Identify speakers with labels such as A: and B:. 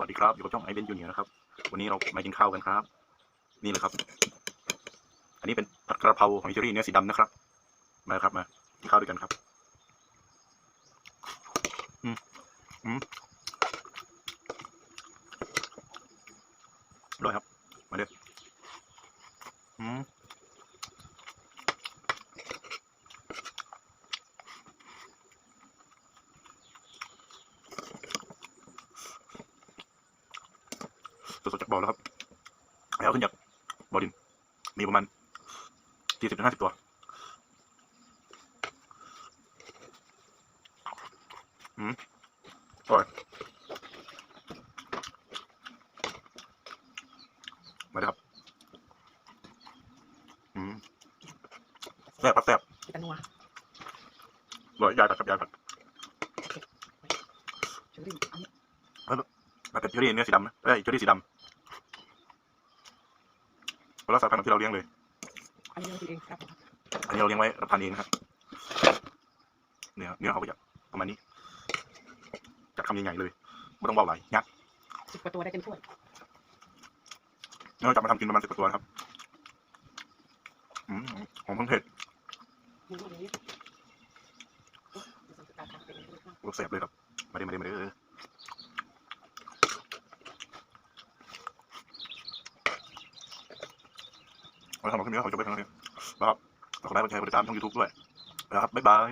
A: สวัสดีครับอยู่กับช่องไอเบนจูเนียร์นะครับ วันนี้เรามากินข้าวกันครับ นี่เลยครับ อันนี้เป็นผัดกระเพราหอยเชอรี่เนื้อสีดำนะครับ มาครับมากินข้าวด้วยกันครับ อืมอืมอร่อยครับ มาเด้ออืม สดๆจากบ่อแล้วครับแล้วขึ้นจากบ่อดิน มีประมาณสี่สิบถึงห้าสิบตัว อืมอร่อยมาเลยครับ อืมแซ่บครับแซ่บ
B: พี่ตะนัว
A: อร่อยยายผัดครับยายผัด
B: เช อรี่อันนี้
A: ผัดกับเชอรี่เนื้อสีดำนะเอ้ยเชอรี่สีดำคนละสายพันธุ์กับที่เราเลี้ยงเลย
B: อันนี้เราตัวเองครับผม
A: อันนี้เราเลี้ยงไว้รับประทานเองนะครับเนื้อเนื้อเขาก็จะประมาณนี้ จัดคำใหญ่ๆเลยไม่ต้องเบาไหลงัด
B: สิบกว่าตัวได้เต็มถ้วย
A: เราจะมาทำกินประมาณสิบกว่าตัวนะครับอืมหอมเครื่องเทศ
B: มืออย่างนี้โอ้ยเดี๋ยวสังเกตการณ์ครับเป็นยังไงบ้าง
A: รสแซ่บเลยครับ มาเด้อมาเด้อมาเด้อ เราทำคลิปนี้ขอจบไปเพียงเท่านี้นะครับฝากกดไลค์กดแชร์กดติดตามช่องยูทูบด้วยนะครับบ๊ายบาย